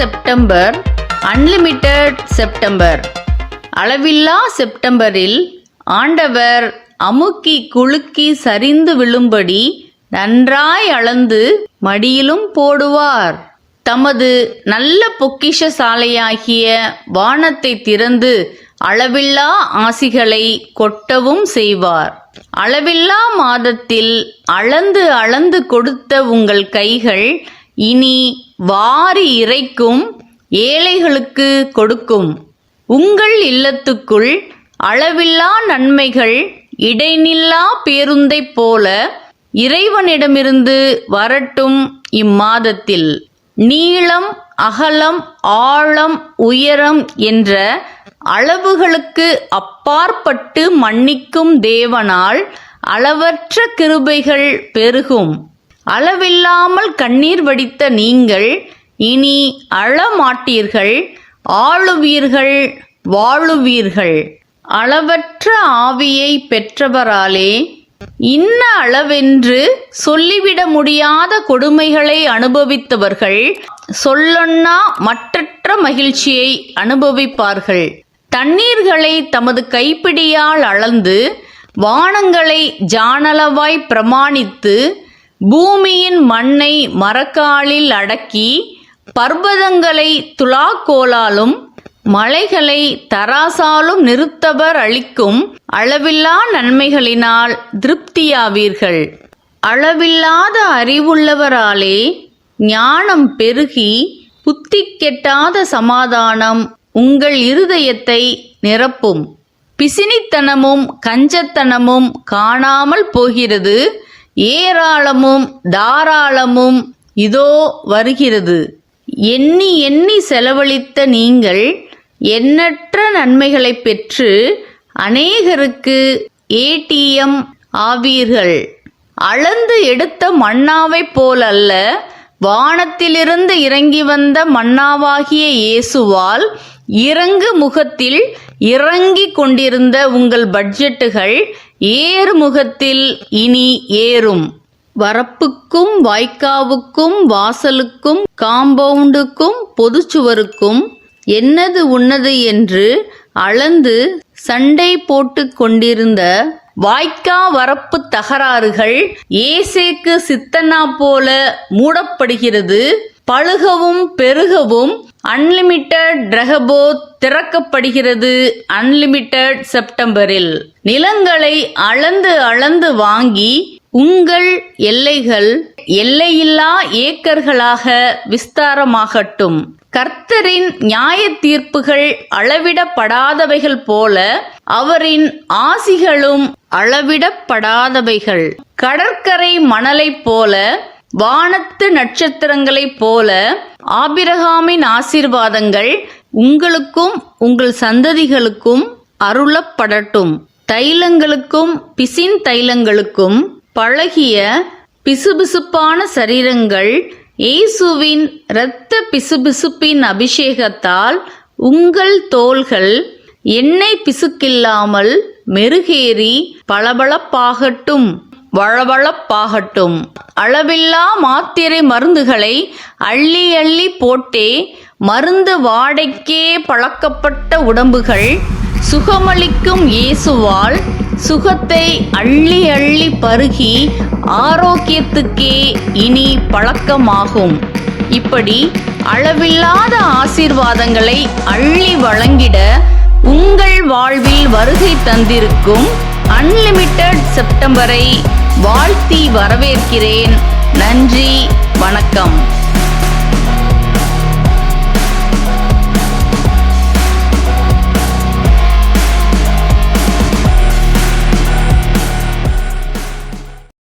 September unlimited September. அளவில்லா செப்டம்பரில் ஆண்டவர் அமுக்கி குலுக்கி சரிந்து விழும்படி நன்றாய் அளந்து மடியிலும் போடுவார். தமது நல்ல பொக்கிஷ சாலையாகிய வானத்தை திறந்து அளவில்லா ஆசிகளை கொட்டவும் செய்வார். அளவில்லா மாதத்தில் அளந்து அளந்து கொடுத்த உங்கள் கைகள் இனி வாரி இறைக்கும் ஏழைகளுக்கு கொடுக்கும். உங்கள் இல்லத்துக்குள் அளவில்லா நன்மைகள் இடைநில்லா பேருந்தைப் போல இறைவனிடமிருந்து வரட்டும் இம்மாதத்தில். நீளம் அகலம் ஆழம் உயரம் என்ற அளவுகளுக்கு அப்பாற்பட்டு மன்னிக்கும் தேவனால் அளவற்ற கிருபைகள் பெருகும். அளவில்லாமல் கண்ணீர் வடித்த நீங்கள் இனி அழமாட்டீர்கள் ஆளுவீர்கள் வாழுவீர்கள். அளவற்ற ஆவியை பெற்றவராலே இன்ன அளவென்று சொல்லிவிட முடியாத கொடுமைகளை அனுபவித்தவர்கள் சொல்லொன்னா மற்றற்ற மகிழ்ச்சியை அனுபவிப்பார்கள். தண்ணீர்களை தமது கைப்பிடியால் அளந்து வானங்களை ஜானளவாய் பிரமாணித்து பூமியின் மண்ணை மரக்காலில் அடக்கி பர்வதங்களை துலாக்கோலாலும் மலைகளை தராசாலும் நிறுத்தவர் அளிக்கும் அளவில்லா நன்மைகளினால் திருப்தியாவீர்கள். அளவில்லாத அறிவுள்ளவராலே ஞானம் பெருகி புத்தி கெட்டாத சமாதானம் உங்கள் இருதயத்தை நிரப்பும். பிசினித்தனமும் கஞ்சத்தனமும் காணாமல் போகிறது. ஏராளமும் தாராளமும் இதோ வருகிறது. எண்ணி எண்ணி செலவழித்த நீங்கள் எண்ணற்ற நன்மைகளை பெற்று அநேகருக்கு ஏடிஎம் ஆவீர்கள். அளந்து எடுத்த மன்னாவைப் போலல்ல வானத்திலிருந்து இறங்கி வந்த மன்னாவாகிய இயேசுவால் இறங்கு முகத்தில் இறங்கி கொண்டிருந்த உங்கள் பட்ஜெட்டுகள் ஏறு முகத்தில் இனி ஏறும். வரப்புக்கும் வாய்க்காவுக்கும் வாசலுக்கும் காம்பவுண்டுக்கும் பொதுச்சுவருக்கும் என்னது உன்னது என்று அளந்து சண்டை போட்டு கொண்டிருந்த வாய்க்கா வரப்பு தகராறுகள் ஏசேக்கு சித்தனா போல மூடப்படுகிறது. பழுகவும் பெருகவும் அன்லிமிட்டெட் ரகபோத் திறக்கப்படுகிறது அன்லிமிட்டெட் செப்டம்பரில். நிலங்களை அளந்து அளந்து வாங்கி உங்கள் எல்லைகள் எல்லையில்லா ஏக்கர்களாக விஸ்தாரமாகட்டும். கர்த்தரின் நியாய தீர்ப்புகள் அளவிடப்படாதவைகள் போல அவரின் ஆசிகளும் அளவிடப்படாதவைகள். கடற்கரை மணலைப் போல வானத்து நட்சத்திரங்களைப் போல ஆபிரகாமின் ஆசீர்வாதங்கள் உங்களுக்கும் உங்கள் சந்ததிகளுக்கும் அருளப்படட்டும். தைலங்களுக்கும் பிசின் தைலங்களுக்கும் பழகிய பிசுபிசுப்பான சரீரங்கள் இயேசுவின் இரத்த பிசுபிசுப்பின் அபிஷேகத்தால் உங்கள் தோள்கள் எண்ணெய் பிசுக்கில்லாமல் மெருகேறி பளபளப்பாகட்டும் வளவளப்பாகட்டும். அளவில்லா மாத்திரை மருந்துகளை அள்ளி அள்ளி போட்டே மருந்து வாடைக்கே பழக்கப்பட்ட உடம்புகள் சுகமளிக்கும் இயேசுவால் சுகத்தை அள்ளி அள்ளி பருகி ஆரோக்கியத்துக்கே இனி பழக்கமாகும். இப்படி அளவில்லாத ஆசீர்வாதங்களை அள்ளி வழங்கிட உங்கள் வாழ்வில் வருகை தந்திருக்கும் அன்லிமிட்டெட் செப்டம்பரை வாழ்த்தி வரவேற்கிறேன். நன்றி வணக்கம்.